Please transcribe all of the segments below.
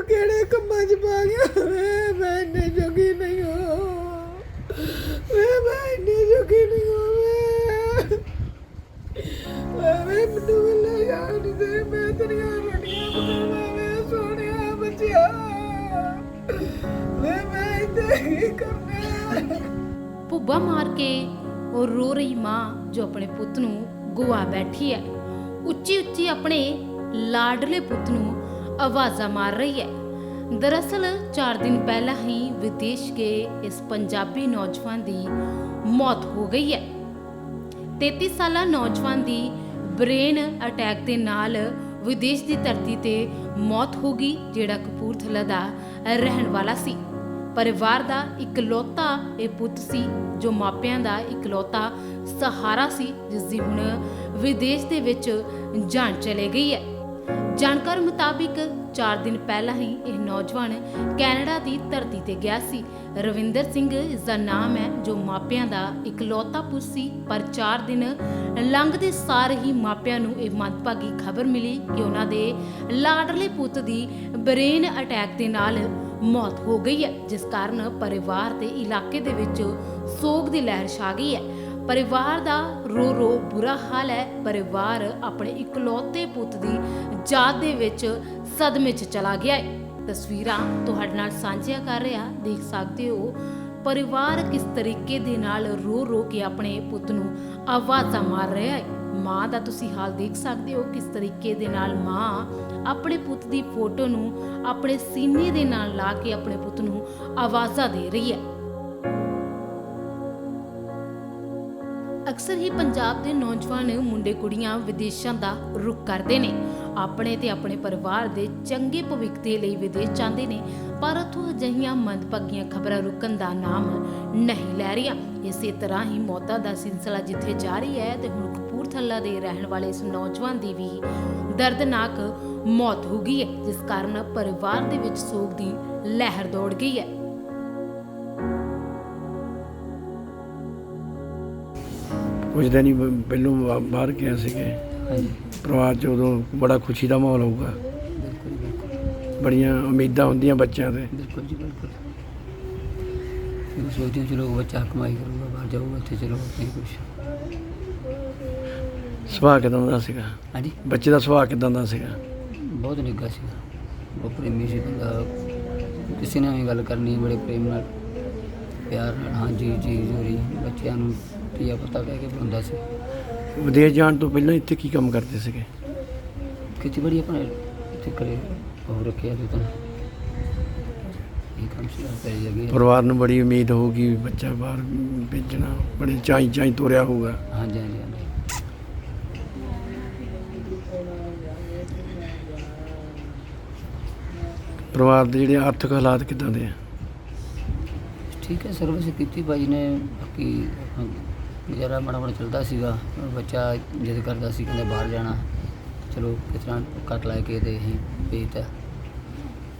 ਮੈਨੂੰ ਕਿਹੜੇ ਕੰਮਾਂ 'ਚ ਪਾ ਗਿਆ? ਵੇ, ਮੈਂ ਇੰਨੇ ਜੋਗੀ ਨਹੀਂ ਹਾਂ। ਵੇ, ਮੈਂ ਇੰਨੇ ਜੋਗੀ ਨਹੀਂ ਹਾਂ, ਵੇ। ਵੇ ਮੈਨੂੰ ਮਿਲੇ ਯਾਰ ਦੇ ਮੈਂ ਤੇਰੀਆਂ ਰੋਟੀਆਂ ਪਕਾਵਾਂ ਵੇ, ਸੋਹਣਿਆ ਬੱਚਿਆ। ਵੇ, ਮੈਂ ਇੱਥੇ ਕਰਨਾ? ਭੁੱਬਾ ਮਾਰ ਕੇ ਉਹ ਰੋ ਰਹੀ ਮਾਂ ਜੋ ਆਪਣੇ ਪੁੱਤ ਨੂੰ ਗੁਆ ਬੈਠੀ ਹੈ। ਉੱਚੀ ਉੱਚੀ ਆਪਣੇ ਲਾਡਲੇ ਪੁੱਤ ਨੂੰ ਆਵਾਜ਼ਾਂ ਮਾਰ ਰਹੀ ਹੈ। ਦਰਅਸਲ 4 ਦਿਨ ਪਹਿਲਾਂ ਹੀ ਵਿਦੇਸ਼ ਗਏ ਇਸ ਪੰਜਾਬੀ ਨੌਜਵਾਨ ਦੀ ਮੌਤ ਹੋ ਗਈ ਹੈ। 33 ਸਾਲਾ ਨੌਜਵਾਨ ਦੀ ਬ੍ਰੇਨ ਅਟੈਕ ਦੇ ਨਾਲ ਵਿਦੇਸ਼ ਦੀ ਧਰਤੀ ਤੇ ਮੌਤ ਹੋ ਗਈ, ਜਿਹੜਾ ਕਪੂਰਥਲਾ ਦਾ ਰਹਿਣ ਵਾਲਾ ਸੀ। ਪਰਿਵਾਰ ਦਾ ਇਕਲੌਤਾ ਇਹ ਪੁੱਤ ਸੀ, ਜੋ ਮਾਪਿਆਂ ਦਾ ਇਕਲੌਤਾ ਸਹਾਰਾ ਸੀ, ਜਿਸ ਦੀ ਹੁਣ ਵਿਦੇਸ਼ ਦੇ ਵਿੱਚ ਜਾਨ ਚਲੇ ਗਈ ਹੈ। ਜਾਣਕਾਰ ਮੁਤਾਬਿਕ 4 ਦਿਨ ਪਹਿਲਾਂ ਹੀ ਇਹ ਨੌਜਵਾਨ ਕੈਨੇਡਾ ਦੀ ਧਰਤੀ ਤੇ ਗਿਆ ਸੀ। ਰਵਿੰਦਰ ਸਿੰਘ ਇਸ ਦਾ ਨਾਮ ਹੈ, ਜੋ ਮਾਪਿਆਂ ਦਾ ਇਕਲੌਤਾ ਪੁੱਤ ਸੀ, ਪਰ 4 ਦਿਨ ਲੰਘਦੇ ਸਾਰ ਹੀ ਮਾਪਿਆਂ ਨੂੰ ਇਹ ਮੰਦਭਾਗੀ ਖਬਰ ਮਿਲੀ ਕਿ ਉਹਨਾਂ ਦੇ ਲਾਡਲੇ ਪੁੱਤ ਦੀ ਬ੍ਰੇਨ ਅਟੈਕ ਦੇ ਨਾਲ ਮੌਤ ਹੋ ਗਈ ਹੈ, ਜਿਸ ਕਾਰਨ ਪਰਿਵਾਰ ਤੇ ਇਲਾਕੇ ਦੇ ਵਿੱਚ ਸੋਗ ਦੀ ਲਹਿਰ ਛਾ ਗਈ ਹੈ। ਪਰਿਵਾਰ ਦਾ ਰੋ ਰੋ ਬੁਰਾ ਹਾਲ ਹੈ। ਪਰਿਵਾਰ ਆਪਣੇ ਇਕਲੌਤੇ ਪੁੱਤ ਦੀ ਯਾਦ ਦੇ ਵਿੱਚ ਸਦਮੇ 'ਚ ਚਲਾ ਗਿਆ ਹੈ। ਤਸਵੀਰਾਂ ਤੁਹਾਡੇ ਨਾਲ ਸਾਂਝੀਆਂ ਕਰ ਰਿਹਾ, ਦੇਖ ਸਕਦੇ ਹੋ ਪਰਿਵਾਰ ਕਿਸ ਤਰੀਕੇ ਦੇ ਨਾਲ ਰੋ ਰੋ ਕੇ ਆਪਣੇ ਪੁੱਤ ਨੂੰ ਆਵਾਜ਼ਾਂ ਮਾਰ ਰਿਹਾ ਹੈ। ਮਾਂ ਦਾ ਤੁਸੀਂ ਹਾਲ ਦੇਖ ਸਕਦੇ ਹੋ ਕਿਸ ਤਰੀਕੇ ਦੇ ਨਾਲ ਮਾਂ ਆਪਣੇ ਪੁੱਤ ਦੀ ਫੋਟੋ ਨੂੰ ਆਪਣੇ ਸੀਨੇ ਦੇ ਨਾਲ ਲਾ ਕੇ ਆਪਣੇ ਪੁੱਤ ਨੂੰ ਆਵਾਜ਼ਾਂ ਦੇ ਰਹੀ ਹੈ। ਅਕਸਰ ਹੀ ਪੰਜਾਬ ਦੇ ਨੌਜਵਾਨ ਮੁੰਡੇ ਕੁੜੀਆਂ ਵਿਦੇਸ਼ਾਂ ਦਾ ਰੁਖ ਕਰਦੇ ਨੇ। ਆਪਣੇ ਤੇ ਆਪਣੇ ਪਰਿਵਾਰ ਦੇ ਚੰਗੇ ਭਵਿੱਖ ਦੇ ਲਈ ਵਿਦੇਸ਼ ਜਾਂਦੇ ਨੇ। ਪਰ ਉੱਥੋਂ ਅਜਿਹੀਆਂ ਮੰਦਭਾਗੀਆਂ ਖਬਰਾਂ ਰੁਕਣ ਦਾ ਨਾਮ ਨਹੀਂ ਲੈ ਰਹੀਆਂ। ਇਸੇ ਤਰ੍ਹਾਂ ਹੀ ਮੌਤਾਂ ਦਾ ਸਿਲਸਿਲਾ ਜਿੱਥੇ ਜਾਰੀ ਹੈ ਤੇ ਹੁਣ ਕਪੂਰਥਲਾ ਦੇ ਰਹਿਣ ਵਾਲੇ ਇਸ ਨੌਜਵਾਨ ਦੀ ਵੀ ਦਰਦਨਾਕ ਮੌਤ ਹੋ ਗਈ ਹੈ, ਜਿਸ ਕਾਰਨ ਪਰਿਵਾਰ ਦੇ ਵਿੱਚ ਸੋਗ ਦੀ ਲਹਿਰ ਦੌੜ ਗਈ ਹੈ। ਕੁਝ ਦਿਨ ਹੀ ਬ- ਪਹਿਲੋਂ ਬਾ- ਬਾਹਰ ਗਿਆ ਸੀਗੇ। ਹਾਂਜੀ। ਪਰਿਵਾਰ 'ਚ ਉਦੋਂ ਬੜਾ ਖੁਸ਼ੀ ਦਾ ਮਾਹੌਲ ਹੋਊਗਾ। ਬਿਲਕੁਲ ਬਿਲਕੁਲ। ਬੜੀਆਂ ਉਮੀਦਾਂ ਹੁੰਦੀਆਂ ਬੱਚਿਆਂ ਤੇ। ਬਿਲਕੁਲ ਜੀ ਬਿਲਕੁਲ। ਮੈਂ ਸੋਚਦੀ ਹਾਂ ਚਲੋ ਬੱਚਾ ਕਮਾਈ ਕਰੂਗਾ ਬਾਹਰ ਜਾਊਗਾ ਉੱਥੇ ਚਲੋ ਨਹੀਂ ਕੁਛ। ਸੁਭਾਅ ਕਿਦਾਂ ਦਾ ਸੀਗਾ? ਹਾਂਜੀ? ਬੱਚੇ ਦਾ ਸੁਭਾਅ ਕਿਦਾਂ ਦਾ ਸੀਗਾ? ਬਹੁਤ ਨਿੱਘਾ ਸੀ ਉਹ ਪ੍ਰੇਮੀ ਸੀ ਬੰਦਾ। ਕਿਸੇ ਨਾਲ ਵੀ ਗੱਲ ਕਰਨੀ ਬੜੇ ਪ੍ਰੇਮ ਨਾਲ ਪਿਆਰ ਨਾਲ ਹਾਂਜੀ ਜੀ ਜੋਰੀ ਬੱਚਿਆਂ ਨੂੰ ਧੀਆ ਪਤਾ ਕਹਿ ਕੇ ਬੁਲਾਉਂਦਾ ਸੀ। ਵਿਦੇਸ਼ ਜਾਣ ਤੋਂ ਪਹਿਲਾਂ ਇੱਥੇ ਕੀ ਕੰਮ ਕਰਦੇ ਸੀਗੇ? ਖੇਤੀਬਾੜੀ ਆਪਣੇ ਇੱਥੇ ਕਰੇ ਉਹ ਰੱਖਿਆ ਸੀ ਤਾਂ। ਇਹ ਕੰਮ ਸੀ ਪੈ ਜਗੇ ਪਰਿਵਾਰ ਨੂੰ ਬੜੀ ਉਮੀਦ ਹੋਊਗੀ ਵੀ ਬੱਚਾ ਬਾਹਰ ਭੇਜਣਾ ਬੜੇ ਚਾਈ ਚਾਈ ਤੋਰਿਆ ਹੋਊਗਾ। ਹਾਂਜੀ ਹਾਂਜੀ ਹਾਂਜੀ। ਪਰਿਵਾਰ ਦੇ ਜਿਹੜੇ ਆਰਥਿਕ ਹਾਲਾਤ ਕਿਦਾਂ ਦੇ ਆ? ਠੀਕ ਹੈ ਸਰਵਿਸ ਕੀਤੀ ਭਾਈ ਨੇ ਬਾਕੀ ਆਪਣਾ ਗੁਜ਼ਾਰਾ ਮਾੜਾ ਮਾੜਾ ਚੱਲਦਾ ਸੀਗਾ। ਬੱਚਾ ਜਿੱਦ ਕਰਦਾ ਸੀ, ਕਹਿੰਦਾ ਬਾਹਰ ਜਾਣਾ। ਚਲੋ ਕਿਸ ਤਰ੍ਹਾਂ ਕੱਟ ਲੈ ਕੇ ਤੇ ਅਸੀਂ ਭੇਜਤਾ।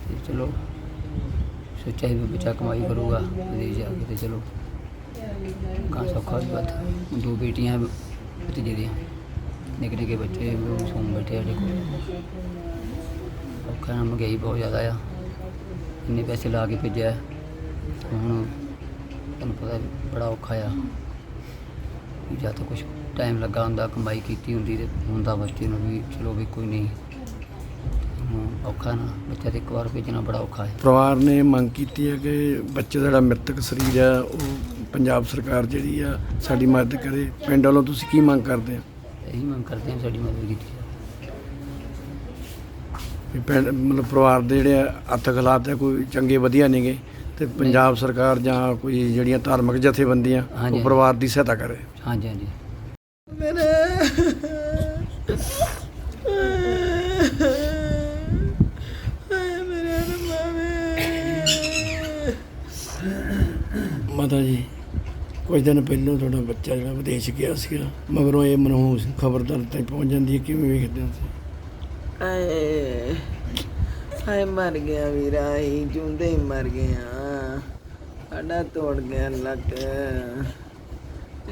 ਤੇ ਚਲੋ ਸੋਚਿਆ ਸੀ ਵੀ ਬੱਚਾ ਕਮਾਈ ਕਰੂਗਾ, ਵਿਦੇਸ਼ ਜਾ ਕੇ ਤੇ ਚਲੋ। ਕਾਂ ਸੌਖਾ ਵੀ ਬਾਤ ਦੋ ਬੇਟੀਆਂ ਭਤੀਜੇ ਦੀਆਂ। ਨਿੱਕੇ ਨਿੱਕੇ ਬੱਚੇ ਉਹ ਸੌਂ ਬੈਠੇ ਆ, ਦੇਖੋ। ਔਖਾ ਨਾ ਮਹਿੰਗਾਈ ਬਹੁਤ ਜ਼ਿਆਦਾ ਆ। ਇੰਨੇ ਪੈਸੇ ਲਾ ਕੇ ਭੇਜਿਆ। ਹੁਣ ਤੁਹਾਨੂੰ ਪਤਾ ਬੜਾ ਔਖਾ ਆ। ਜਾਂ ਤਾਂ ਕੁਝ ਟਾਈਮ ਲੱਗਾ ਹੁੰਦਾ ਕਮਾਈ ਕੀਤੀ ਹੁੰਦੀ ਤੇ ਹੁੰਦਾ ਬੱਚੇ ਨੂੰ ਵੀ ਚਲੋ ਵੀ ਕੋਈ ਨਹੀਂ। ਹੁਣ ਔਖਾ ਨਾ ਬੱਚਾ ਤੇ ਇੱਕ ਵਾਰ ਭੇਜਣਾ ਬੜਾ ਔਖਾ ਹੈ। ਪਰਿਵਾਰ ਨੇ ਮੰਗ ਕੀਤੀ ਹੈ ਕਿ ਬੱਚੇ ਦਾ ਜਿਹੜਾ ਮ੍ਰਿਤਕ ਸਰੀਰ ਆ ਉਹ ਪੰਜਾਬ ਸਰਕਾਰ ਜਿਹੜੀ ਆ ਸਾਡੀ ਮਦਦ ਕਰੇ। ਪਿੰਡ ਵੱਲੋਂ ਤੁਸੀਂ ਕੀ ਮੰਗ ਕਰਦੇ ਆ ਇਹੀ ਮੰਗ ਕਰਦੇ ਹਾਂ ਸਾਡੀ ਮਦਦ ਕੀਤੀ ਜਾਵੇ। ਵੀ ਪਿੰਡ ਮਤਲਬ ਪਰਿਵਾਰ ਦੇ ਜਿਹੜੇ ਆਰਥਿਕ ਹਾਲਾਤ ਆ ਕੋਈ ਚੰਗੇ ਵਧੀਆ ਨੇਗੇ ਤੇ ਪੰਜਾਬ ਸਰਕਾਰ ਜਾਂ ਕੋਈ ਜਿਹੜੀਆਂ ਧਾਰਮਿਕ ਜਥੇਬੰਦੀਆਂ ਹਾਂਜੀ। ਉਹ ਪਰਿਵਾਰ ਦੀ ਸਹਾਇਤਾ ਕਰੇ। ਹਾਂਜੀ ਹਾਂਜੀ। ਮੇਰੇ। ਹਾਏ ਮੇਰੇ ਰੱਬਾ ਵੇ ਮਾਤਾ ਜੀ ਕੁਝ ਦਿਨ ਪਹਿਲਾਂ ਤੁਹਾਡਾ ਬੱਚਾ ਜਿਹੜਾ ਵਿਦੇਸ਼ ਗਿਆ ਸੀਗਾ ਮਗਰੋਂ ਇਹ ਮਨਹੂਸ ਖਬਰਦਾਰ ਤੇ ਪਹੁੰਚ ਜਾਂਦੀ ਹੈ ਕਿਵੇਂ ਵੇਖਦੇ ਹੋ ਤੁਸੀਂ? ਹਾਏ ਹਾਏ ਮਰ ਗਿਆ ਵੀਰਾ ਹੀ ਜੁੰਦੇ ਹੀ ਮਰ ਗਿਆ ਸਾਡਾ ਤੋੜ ਗਿਆ ਲੱਕ।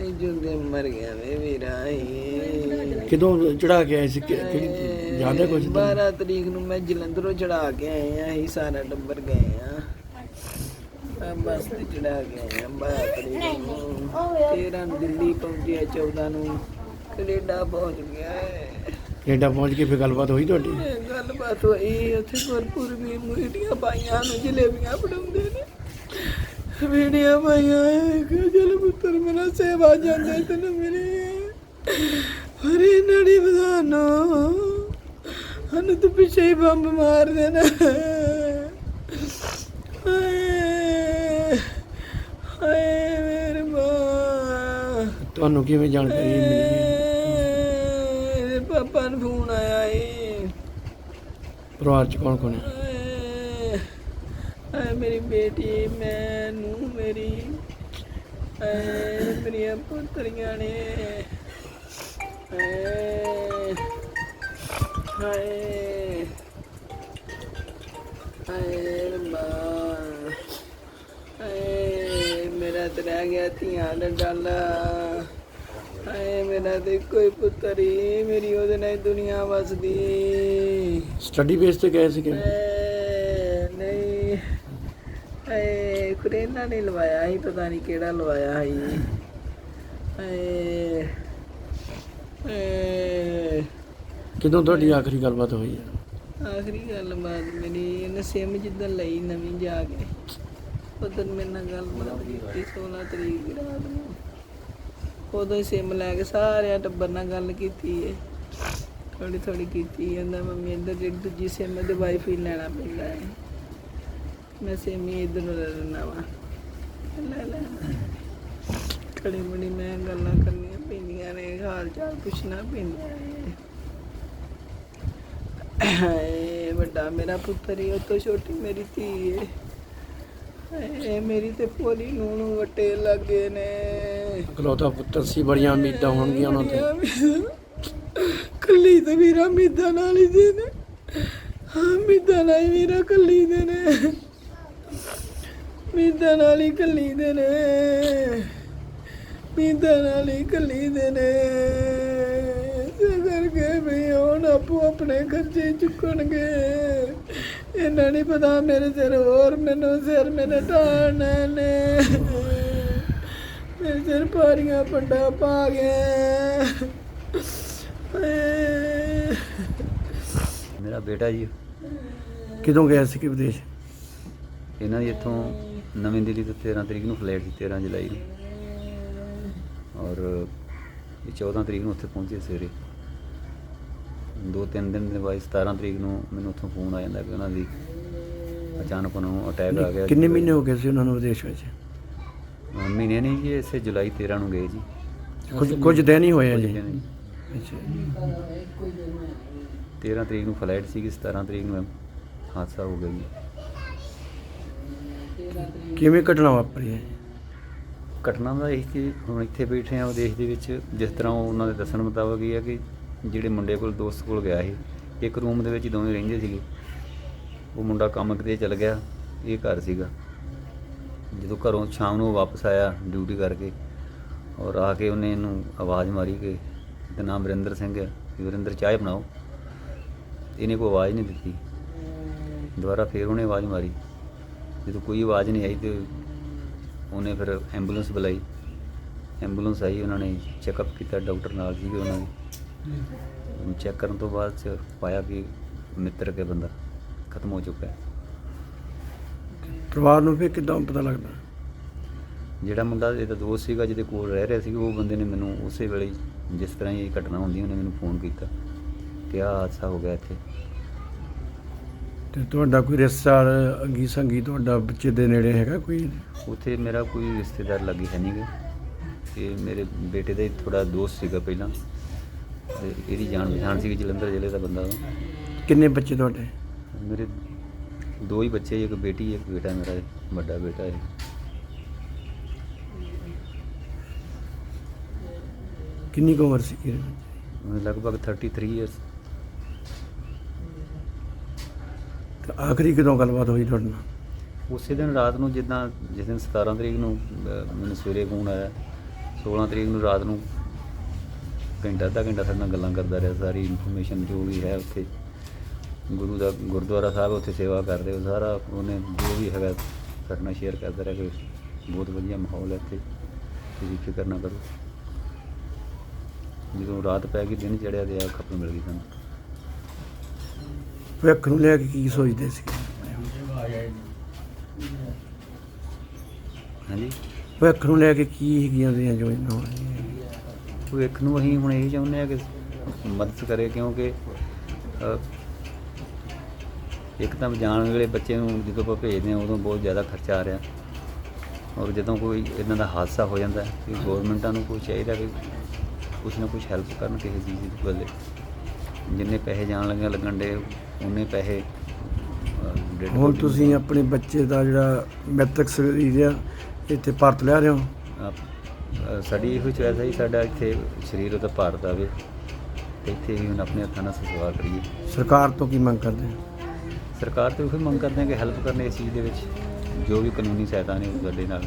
ਇਹ ਜੁੰਦੇ ਮਰ ਗਿਆ ਵੇ ਕਿਦੋਂ ਚੜਾ ਕੇ ਆਏ ਸੀ? ਕਿਹੜੀ ਯਾਦ ਹੈ ਕੁਝ ਤੁਹਾਨੂੰ? 12 ਤਰੀਕ ਨੂੰ ਮੈਂ ਜਲੰਧਰੋਂ ਚੜਾ ਕੇ ਆਏ ਆ ਅਸੀਂ ਸਾਰਾ ਟੱਬਰ ਗਏ ਆ। ਮੈਂ ਬੱਸ ਤੇ ਚੜਾ ਕੇ ਆਏ ਆ 12 ਤਰੀਕ ਨੂੰ। 13 ਨੂੰ ਦਿੱਲੀ ਪਹੁੰਚਿਆ 14 ਨੂੰ। ਕੈਨੇਡਾ ਪਹੁੰਚ ਗਿਆ ਕੈਨੇਡਾ ਪਹੁੰਚ ਕੇ ਫਿਰ ਗੱਲਬਾਤ ਹੋਈ ਤੁਹਾਡੀ? ਗੱਲਬਾਤ ਹੋਈ ਉੱਥੇ ਭਰਪੂਰ ਵੀ ਮੀਟੀਆਂ ਪਾਈਆਂ ਨੂੰ ਜਲੇਬੀਆਂ ਫੜਾਉਂਦੇ ਨੇ। ਮੀਟੀਆਂ ਪਾਈਆਂ ਕਿ ਜਲ ਪੁੱਤਰ ਮੇਰਾ ਸੇਵਾ ਜਾਂਦੇ ਤੈਨੂੰ ਮਿਲੇ। ਹਰੀ ਨੜੀ ਬਦਾਨੋ ਹਨ ਤੂੰ ਪਿੱਛੇ ਹੀ ਬੰਬ ਮਾਰ ਦੇਣਾ ਹਾਏ ਹਾਏ ਮੇਰੇ ਮਾਂ। ਤੁਹਾਨੂੰ ਕਿਵੇਂ ਜਾਣਕਾਰੀ ਮਿਲੀ ਪਾਪਾ ਨੂੰ ਫੋਨ ਆਇਆ ਏ। ਪਰਿਵਾਰ ਚ ਕੌਣ ਕੌਣ ਹੈ? ਮੇਰੀ ਬੇਟੀ ਮੈਂ ਨੂੰ ਮੇਰੀ ਮੇਰੀਆਂ ਪੁੱਤਰੀਆਂ ਨੇ ਹਾਏ ਹਾਏ ਰੱਬਾ ਹਾਏ ਮੇਰਾ ਤੇ ਰਹਿ ਗਿਆ ਧੀਆਂ ਦਾ ਡਾਲਾ ਹਾਏ ਮੇਰਾ ਤੇ ਕੋਈ ਪੁੱਤਰ ਹੀ ਮੇਰੀ ਉਹਦੇ ਨਾਲ ਦੁਨੀਆ ਵਸਦੀ। ਸਟੱਡੀ ਬੇਸ ਤੇ ਗਏ ਨਹੀਂ ਕਰੇਨਾ ਨਹੀਂ ਲਵਾਇਆ ਸੀ ਪਤਾ ਨਹੀਂ ਕਿਹੜਾ ਲਵਾਇਆ ਸੀ। ਐ ਐ ਕਿਦੋਂ ਤੁਹਾਡੀ ਆਖਰੀ ਗੱਲਬਾਤ ਹੋਈ ਹੈ ਆਖਰੀ ਗੱਲ ਬਾਤ ਮੇਰੀ ਇਹਨੇ ਸਿਮ ਜਿੱਦਾਂ ਲਈ ਨਵੀਂ ਜਾ ਕੇ। ਉਦੋਂ ਮੇਰੇ ਨਾਲ ਗੱਲਬਾਤ ਕੀਤੀ 16 ਤਰੀਕ ਦੀ ਰਾਤ ਨੂੰ। ਉਦੋਂ ਹੀ ਸਿਮ ਲੈ ਕੇ ਸਾਰਿਆਂ ਟੱਬਰ ਨਾਲ ਗੱਲ ਕੀਤੀ ਏ। ਥੋੜੀ ਥੋੜੀ ਕੀਤੀ ਕਹਿੰਦਾ ਮੰਮੀ ਇੱਧਰ ਜਿਹੜੀ ਦੂਜੀ ਸਿਮ ਦੇ ਵਾਈਫਾਈ ਲੈਣਾ ਪੈਂਦਾ ਹੈ ਹੀ ਇੱਧਰ ਨੂੰ ਲੈ ਲੈਣਾ ਵਾ। ਲੈ ਲੈ। ਕੜੀ ਬੜੀ ਮੈਂ ਗੱਲਾਂ ਕਰਨੀਆਂ ਪੈਂਦੀਆਂ ਨੇ ਹਾਲ ਚਾਲ ਪੁੱਛਣਾ ਪੈਂਦਾ ਹੈ। ਵੱਡਾ ਮੇਰਾ ਪੁੱਤਰ ਹੀ ਉਹ ਤੋਂ ਛੋਟੀ ਮੇਰੀ ਧੀ ਏ। ਹਾਏ ਮੇਰੀ ਤੇ ਪੋਲੀ ਨੂੰ ਨੂੰ ਵਟੇ ਲੱਗੇ ਨੇ। ਇਕਲੌਤਾ ਪੁੱਤਰ ਸੀ ਬੜੀਆਂ ਉਮੀਦਾਂ ਹੋਣਗੀਆਂ ਉਹਨਾਂ ਤੇ। ਕੱਲੀ ਤੇ ਵੀਰਾ ਮਿੱਦਾਂ ਨਾਲ ਹੀ ਦੇ ਨੇ। ਹਾਂ ਮਿੱਦਾਂ ਨਾਲ ਹੀ ਵੀਰਾ ਕੱਲੀ ਦੇ ਨੇ। ਮਿੱਦਾਂ ਨਾਲ ਹੀ ਕੱਲੀ ਦੇ ਨੇ। ਮਿੱਦਾਂ ਨਾਲ ਹੀ ਕੱਲੀ ਦੇ ਨੇ। ਇਸੇ ਕਰਕੇ ਵੀ ਹੁਣ ਆਪੋ ਆਪਣੇ ਖਰਚੇ ਚੁੱਕਣਗੇ। ਇਹਨਾਂ ਨਹੀਂ ਪਤਾ ਮੇਰੇ ਸਿਰ ਹੋਰ ਮੈਨੂੰ ਸਿਰ ਮੇਰੇ ਢਾਣ ਨੇ। ਮੇਰੇ ਸਿਰ ਭਾਰੀਆਂ ਪੰਡਾ ਪਾ ਗਏ। ਮੇਰਾ ਬੇਟਾ ਜੀ। ਕਿਦੋਂ ਗਏ ਸੀ ਕਿ ਵਿਦੇਸ਼? ਇਹਨਾਂ ਦੀ ਇੱਥੋਂ ਨਵੀਂ ਦਿੱਲੀ ਤੋਂ 13 ਤਰੀਕ ਨੂੰ ਫਲਾਈਟ ਸੀ 13 ਜੁਲਾਈ ਨੂੰ। ਔਰ ਇਹ 14 ਤਰੀਕ ਨੂੰ ਉੱਥੇ ਪਹੁੰਚੇ ਸਵੇਰੇ। ਦੋ ਤਿੰਨ ਦਿਨ ਦੇ ਬਾਅਦ 17 ਤਰੀਕ ਨੂੰ ਮੈਨੂੰ ਉੱਥੋਂ ਫੋਨ ਆ ਜਾਂਦਾ ਕਿ ਉਹਨਾਂ ਦੀ ਅਚਾਨਕ ਉਹਨਾਂ ਨੂੰ ਅਟੈਕ ਆ ਗਿਆ ਕਿੰਨੇ ਮਹੀਨੇ ਹੋ ਗਏ ਸੀ ਉਹਨਾਂ ਨੂੰ ਵਿਦੇਸ਼ ਵਿੱਚ? ਮਹੀਨੇ ਨਹੀਂ ਜੀ ਇਸੇ ਜੁਲਾਈ 13 ਨੂੰ ਗਏ ਜੀ। ਕੁਝ ਕੁਝ ਦਿਨ ਹੀ ਹੋਏ ਆ ਜੀ। ਅੱਛਾ 13 ਤਰੀਕ ਨੂੰ ਫਲਾਈਟ ਸੀਗੀ 17 ਤਰੀਕ ਨੂੰ ਹਾਦਸਾ ਹੋ ਗਿਆ ਜੀ। ਕਿਵੇਂ ਘਟਨਾ ਵਾਪਰੀ ਹੈ? ਘਟਨਾ ਦਾ ਇਹ ਕਿ ਹੁਣ ਇੱਥੇ ਬੈਠੇ ਆ ਉਹ ਦੇਸ਼ ਦੇ ਵਿੱਚ ਜਿਸ ਤਰ੍ਹਾਂ ਉਹ ਉਹਨਾਂ ਦੇ ਦੱਸਣ ਮੁਤਾਬਕ ਇਹ ਹੈ ਕਿ ਜਿਹੜੇ ਮੁੰਡੇ ਕੋਲ ਦੋਸਤ ਕੋਲ ਗਿਆ ਸੀ, ਇੱਕ ਰੂਮ ਦੇ ਵਿੱਚ ਦੋਵੇਂ ਰਹਿੰਦੇ ਸੀਗੇ। ਉਹ ਮੁੰਡਾ ਕੰਮ ਕਿਤੇ ਚਲ ਗਿਆ, ਇਹ ਘਰ ਸੀਗਾ। ਜਦੋਂ ਘਰੋਂ ਸ਼ਾਮ ਨੂੰ ਵਾਪਸ ਆਇਆ ਡਿਊਟੀ ਕਰਕੇ, ਔਰ ਆ ਕੇ ਉਹਨੇ ਇਹਨੂੰ ਆਵਾਜ਼ ਮਾਰੀ ਕਿ ਤੇ ਨਾਮ ਵਰਿੰਦਰ ਸਿੰਘ ਹੈ ਵਰਿੰਦਰ ਚਾਹ ਬਣਾਓ। ਇਹਨੇ ਕੋਈ ਆਵਾਜ਼ ਨਹੀਂ ਦਿੱਤੀ। ਦੁਬਾਰਾ ਫੇਰ ਉਹਨੇ ਆਵਾਜ਼ ਮਾਰੀ। ਜਦੋਂ ਕੋਈ ਆਵਾਜ਼ ਨਹੀਂ ਆਈ ਤੇ ਉਹਨੇ ਫਿਰ ਐਂਬੂਲੈਂਸ ਬੁਲਾਈ। ਐਂਬੂਲੈਂਸ ਆਈ ਉਹਨਾਂ ਨੇ ਚੈੱਕਅਪ ਕੀਤਾ ਡਾਕਟਰ ਨਾਲ ਸੀਗੇ ਉਹਨਾਂ ਦੇ। ਚੈੱਕ ਕਰਨ ਤੋਂ ਬਾਅਦ ਚ ਪਾਇਆ ਕਿ ਮਿੱਤਰ ਕੇ ਬੰਦਾ ਖਤਮ ਹੋ ਚੁੱਕਾ ਹੈ। ਪਰਿਵਾਰ ਨੂੰ ਫਿਰ ਕਿਦਾਂ ਪਤਾ ਲੱਗਦਾ? ਜਿਹੜਾ ਮੁੰਡਾ ਇਹਦਾ ਦੋਸਤ ਸੀਗਾ ਜਿਹਦੇ ਕੋਲ ਰਹਿ ਰਿਹਾ ਸੀ ਉਹ ਬੰਦੇ ਨੇ ਮੈਨੂੰ ਉਸੇ ਵੇਲੇ ਜਿਸ ਤਰ੍ਹਾਂ ਇਹ ਘਟਨਾ ਹੁੰਦੀ ਉਹਨੇ ਮੈਨੂੰ ਫੋਨ ਕੀਤਾ। ਕਿ ਆਹ ਹਾਦਸਾ ਹੋ ਗਿਆ ਇੱਥੇ? ਤੇ ਤੁਹਾਡਾ ਕੋਈ ਰਿਸ਼ਤੇਦਾਰ ਅੰਗੀ ਸੰਗੀ ਤੁਹਾਡਾ ਬੱਚੇ ਦੇ ਨੇੜੇ ਹੈਗਾ ਕੋਈ? ਉੱਥੇ ਮੇਰਾ ਕੋਈ ਰਿਸ਼ਤੇਦਾਰ ਲੱਗੇ ਹੈ ਨਹੀਂਗੇ ਤੇ ਮੇਰੇ ਬੇਟੇ ਦਾ ਹੀ ਥੋੜਾ ਦੋਸਤ ਸੀਗਾ ਪਹਿਲਾਂ। ਤੇ ਇਹਦੀ ਜਾਣ ਪਛਾਣ ਸੀਗੀ ਜਲੰਧਰ ਜ਼ਿਲ੍ਹੇ ਦਾ ਬੰਦਾ ਉਹ ਕਿੰਨੇ ਬੱਚੇ ਤੁਹਾਡੇ? ਮੇਰੇ ਦੋ ਹੀ ਬੱਚੇ ਇੱਕ ਬੇਟੀ ਇੱਕ ਬੇਟਾ ਮੇਰਾ ਵੱਡਾ ਬੇਟਾ ਹੈ ਕਿੰਨੀ ਕੁ ਉਮਰ ਸੀ ਉਹਨੂੰ ਲਗਭਗ 33 ਇਅਰਸ ਤੇ ਆਖਰੀ ਕਦੋਂ ਗੱਲਬਾਤ ਹੋਈ ਤੁਹਾਡੇ ਨਾਲ? ਉਸੇ ਦਿਨ ਰਾਤ ਨੂੰ ਜਿੱਦਾਂ ਜਿਸ ਦਿਨ 17 ਤਰੀਕ ਨੂੰ ਅਹ, ਮੈਨੂੰ ਸਵੇਰੇ ਫੋਨ ਆਇਆ 16 ਤਰੀਕ ਨੂੰ ਰਾਤ ਨੂੰ ਘੰਟਾ ਅੱਧਾ ਘੰਟਾ ਸਾਡੇ ਨਾਲ ਗੱਲਾਂ ਕਰਦਾ ਰਿਹਾ ਸਾਰੀ ਇਨਫੋਰਮੇਸ਼ਨ ਜੋ ਵੀ ਹੈ ਉੱਥੇ ਗੁਰੂ ਦਾ ਗੁਰਦੁਆਰਾ ਸਾਹਿਬ ਉੱਥੇ ਸੇਵਾ ਕਰਦੇ ਉਹ ਸਾਰਾ ਉਹਨੇ ਜੋ ਵੀ ਹੈਗਾ ਸਾਡੇ ਨਾਲ ਸ਼ੇਅਰ ਕਰਦਾ ਰਿਹਾ ਕਿ ਬਹੁਤ ਵਧੀਆ ਮਾਹੌਲ ਹੈ ਇੱਥੇ ਤੁਸੀਂ ਫਿਕਰ ਨਾ ਕਰੋ। ਜਦੋਂ ਰਾਤ ਪੈ ਗਈ ਦਿਨ ਚੜਿਆ ਤੇ ਆ ਖਬਰ ਮਿਲ ਗਈ ਸਾਨੂੰ। ਭਵਿੱਖ ਨੂੰ ਲੈ ਕੇ ਕੀ ਸੋਚਦੇ ਸੀ? ਹਾਂਜੀ। ਭਵਿੱਖ ਨੂੰ ਲੈ ਕੇ ਕੀ ਹੈਗੀਆਂ ਉਹਦੀਆਂ ਯੋਜਨਾਵਾਂ ਭਵਿੱਖ ਨੂੰ ਅਸੀਂ ਹੁਣ ਇਹ ਚਾਹੁੰਦੇ ਆ ਕਿ ਮਦਦ ਕਰੇ ਕਿਉਂਕਿ ਇੱਕ ਤਾਂ ਜਾਣ ਵੇਲੇ ਬੱਚੇ ਨੂੰ ਜਦੋਂ ਆਪਾਂ ਭੇਜਦੇ ਹਾਂ ਉਦੋਂ ਬਹੁਤ ਜ਼ਿਆਦਾ ਖਰਚਾ ਆ ਰਿਹਾ। ਔਰ ਜਦੋਂ ਕੋਈ ਇਹਨਾਂ ਦਾ ਹਾਦਸਾ ਹੋ ਜਾਂਦਾ ਹੈ ਕਿ ਗਵਰਨਮੈਂਟਾਂ ਨੂੰ ਕੋਈ ਚਾਹੀਦਾ ਕਿ ਕੁਛ ਨਾ ਕੁਛ ਹੈਲਪ ਕਰਨ ਕਿਸੇ ਚੀਜ਼ ਦੀ ਬਦਲੇ ਜਿੰਨੇ ਪੈਸੇ ਜਾਣ ਲੱਗਿਆ ਲੱਗਣ ਦੇ ਉਹਨੇ ਪੈਸੇ ਹੁਣ body ਤੁਸੀਂ ਆਪਣੇ ਬੱਚੇ ਦਾ ਜਿਹੜਾ ਮ੍ਰਿਤਕ ਸਰੀਰ ਆ ਇੱਥੇ ਭਾਰਤ ਲਿਆ ਰਹੇ ਹੋ? ਆਪ- ਅ, ਸਾਡੀ ਇਹੋ ਚੋਇਸ ਹੈ ਜੀ ਸਾਡਾ ਇੱਥੇ ਸਰੀਰ ਉਹਦਾ ਭਾਰਤ ਆਵੇ ਤੇ ਇੱਥੇ ਹੀ ਹੁਣ ਆਪਣੇ ਹੱਥਾਂ ਨਾਲ ਸੰਸਕਾਰ ਕਰੀਏ। ਸਰਕਾਰ ਤੋਂ ਕੀ ਮੰਗ ਕਰਦੇ ਹੋ? ਸਰਕਾਰ ਤੋਂ ਇਹੋ ਮੰਗ ਕਰਦੇ ਹਾਂ ਕਿ ਹੈਲਪ ਕਰਨ ਇਸ ਚੀਜ਼ ਦੇ ਵਿੱਚ ਜੋ ਵੀ ਕਾਨੂੰਨੀ ਸਹਾਇਤਾ ਨੇ ਉਹ ਸਾਡੇ ਨਾਲ।